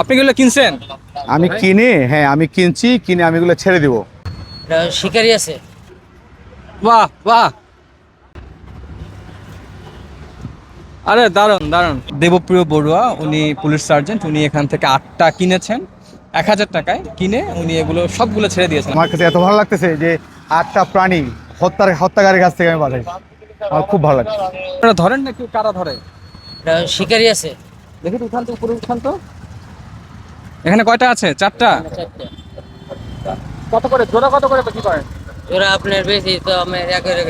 আপনি এগুলো কিনছেন? আমি কিনে হ্যাঁ আমি কিনছি কিনে আমি এগুলো ছেড়ে দিব। শিকারি আছে। বাহ বাহ। আরে দারুণ দারুণ। দেবপ্রিয় বড়ুয়া উনি পুলিশ সার্জেন্ট উনি এখান থেকে আটটা কিনেছেন। এক হাজার টাকায় কিনে উনি এগুলো সবগুলো ছেড়ে দিয়েছেন। আমার কাছে এত ভালো লাগতেছে যে আটটা প্রাণী হত্যার হত্যাকারীর কাছ থেকে আমি বাঁচাই আমার খুব ভালো লাগছে। ধরেন নাকি কারা ধরে? শিকারি আছে। দেখি তো উঠান তো উপরে উঠান তো। এখানে কয়টা আছে? চারটা? কত করে? জোড়া কত করে বিক্রি করেন? ওরা আপনার বেশি তো আমি এক করে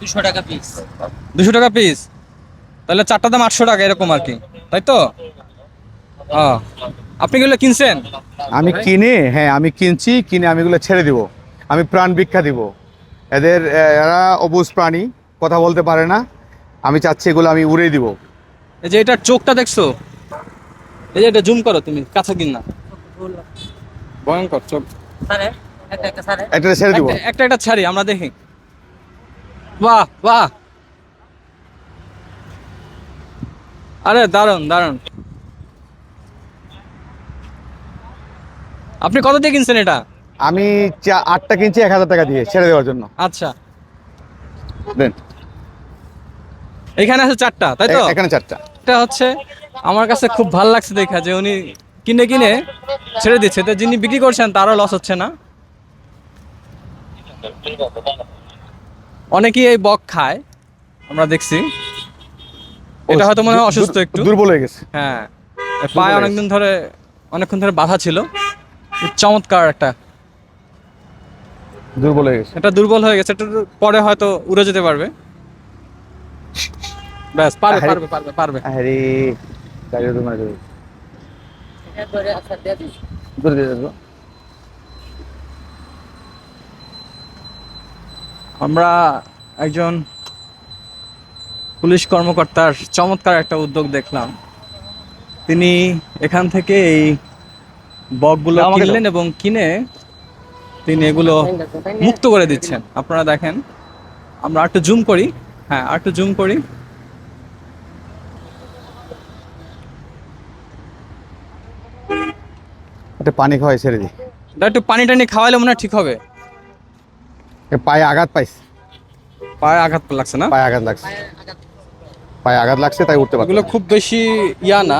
দুশো টাকা পিস দুশো টাকা পিস তাহলে চারটা দাম আটশো টাকা এরকম আর কি। তাই তো? ও। আপনি এগুলো কিনছেন? আমি কিনে হ্যাঁ আমি কিনছি কিনে আমি এগুলো ছেড়ে দিব। আমি প্রাণ ভিক্ষা দিব। এদের এরা অবুজ প্রাণী কথা বলতে পারে না। আমি চাচ্ছি এগুলো আমি উড়িয়ে দিব। এই যে এটার চোখটা দেখছ? এই যে এটা জুম করো তুমি কাছে কিন না ভয়ঙ্কর চোখ একটা ছেড়ে দিব। একটা- একটা ছাড়ি আমরা দেখি। বাহ বাহ। আরে দারুণ দারুণ। আপনি কত দিয়ে কিনছেন এটা? আমি চা- আটটা কিনছি এক হাজার টাকা দিয়ে ছেড়ে দেওয়ার জন্য। আচ্ছা। দেন। এখানে আছে চারটা তাই তো? এখানে চারটা। এটা হচ্ছে আমার কাছে খুব ভালো লাগছে দেখা যে উনি কিনে কিনে ছেড়ে দিচ্ছে। তো যিনি বিক্রি করছেন তারও লস হচ্ছে না। অনেকেই এই বক খায় আমরা দেখছি। এটা হয়তো মনে হয় অসুস্থ একটু। দুর্বল হয়ে গেছে। হ্যাঁ। পায়ে অনেকদিন ধরে অনেকক্ষণ ধরে বাধা ছিল। চমৎকার একটা। দুর্বল হয়ে গেছে। এটা দুর্বল হয়ে গেছে। একটু পরে হয়তো উড়ে যেতে পারবে। ব্যাস পারবে পারবে পারবে পারবে। আরে আমরা একজন পুলিশ কর্মকর্তার চমৎকার একটা উদ্যোগ দেখলাম। তিনি এখান থেকে এই বকগুলো কিনলেন এবং কিনে তিনি এগুলো মুক্ত করে দিচ্ছেন। আপনারা দেখেন আমরা একটু জুম করি। হ্যাঁ আর একটু জুম করি। একটা পানি খাওয়াই ছেড়ে দিই এটা একটু পানি টানি খাওয়ালে মনে হয় ঠিক হবে। এ পায়ে আঘাত পাইছে। পায়ে আঘাত লাগছে না? পায়ে আঘাত লাগছে। পায়ে আঘাত লাগছে তাই উঠতে পারছে এগুলো খুব বেশি ইয়া না।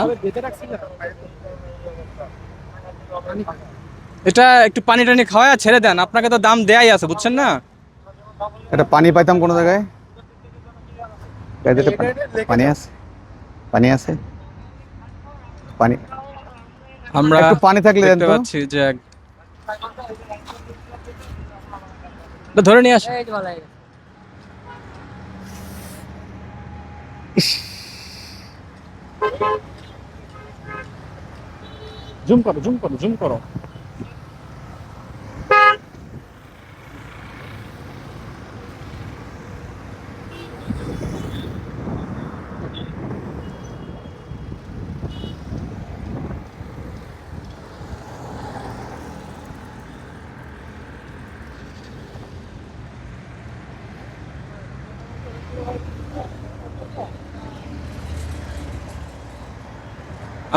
এটা একটু পানি টানি খাওয়ায় ছেড়ে দেন। আপনাকে তো দাম দেয়াই আছে বুঝছেন না? এটা পানি পাইতাম কোনো জায়গায়? পানি আছে পানি আছে। পানি আমরা একটু পানি থাকলে দেখতে পাচ্ছি যে এক- ধরে নিয়ে আসে। জুম করো জুম করো জুম করো।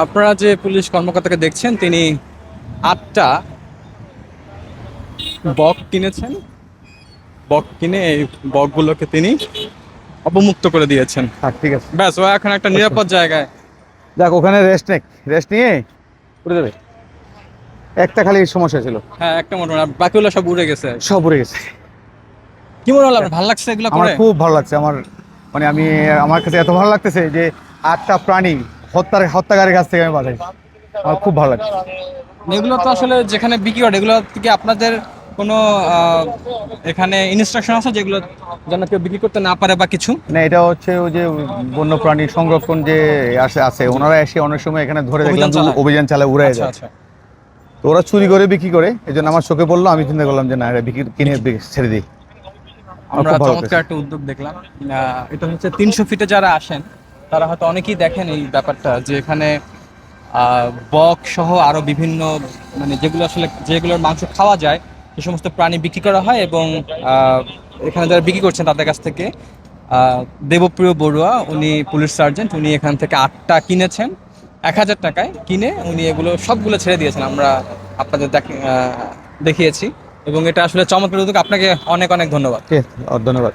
আপনারা যে পুলিশ কর্মকর্তাকে দেখছেন তিনি আটটা বক কিনেছেন। বক কিনে এই বকগুলোকে তিনি অবমুক্ত করে দিয়েছেন। থাক ঠিক আছে। ব্যাস ও এখন একটা নিরাপদ জায়গায়। দেখ ওখানে রেস্ট নেক। রেস্ট নিয়ে উড়ে যাবে। একটা খালি সমস্যা ছিল। হ্যাঁ একটা মোটর আর বাকিগুলো সব উড়ে গেছে। সব উড়ে গেছে। কি মনে হলো আপনার? ভালো লাগছে এগুলো আমার করে? খুব ভালো লাগছে। আমার মানে আমি আমার কাছে এত ভালো লাগতেছে যে আটটা প্রাণী হত্যার হত্যাকারীর কাছ থেকে আমি বাঁচাই আমার খুব ভালো লাগছে এগুলো তো আসলে যেখানে বিক্রি করে এগুলো থেকে আপনাদের কোনো এখানে ইনস্ট্রাকশন আছে যেগুলো যেন কেউ বিক্রি করতে না পারে বা কিছু? মানে এটা হচ্ছে ওই যে বন্য প্রাণী সংরক্ষণ যে আসে আছে ওনারা এসে অনেক সময় এখানে ধরে দেখলাম অভিযান চালায় উড়ে আচ্ছা যায়। আচ্ছা। তো ওরা চুরি করে বিক্রি করে এই জন্য আমার চোখে পড়ল আমি চিন্তা করলাম যে না এটা বিক্রি কিনে ছেড়ে দিই। আমরা চমৎকার একটা উদ্যোগ দেখলাম। এটা হচ্ছে তিনশো ফিটে যারা আসেন তারা হয়তো অনেকেই দেখেন এই ব্যাপারটা যে এখানে বক সহ আরও বিভিন্ন মানে যেগুলো আসলে, যেগুলোর মাংস খাওয়া যায়, সে সমস্ত প্রাণী বিক্রি করা হয় এবং এখানে যারা বিক্রি করছেন তাদের কাছ থেকে দেবপ্রিয় বড়ুয়া, উনি পুলিশ সার্জেন্ট, উনি এখান থেকে আটটা কিনেছেন, এক হাজার টাকায় কিনে উনি এগুলো সবগুলো ছেড়ে দিয়েছেন, আমরা আপনাদের দেখ- দেখিয়েছি। এবং এটা আসলে চমৎকার, আপনাকে অনেক অনেক ধন্যবাদ। ধন্যবাদ।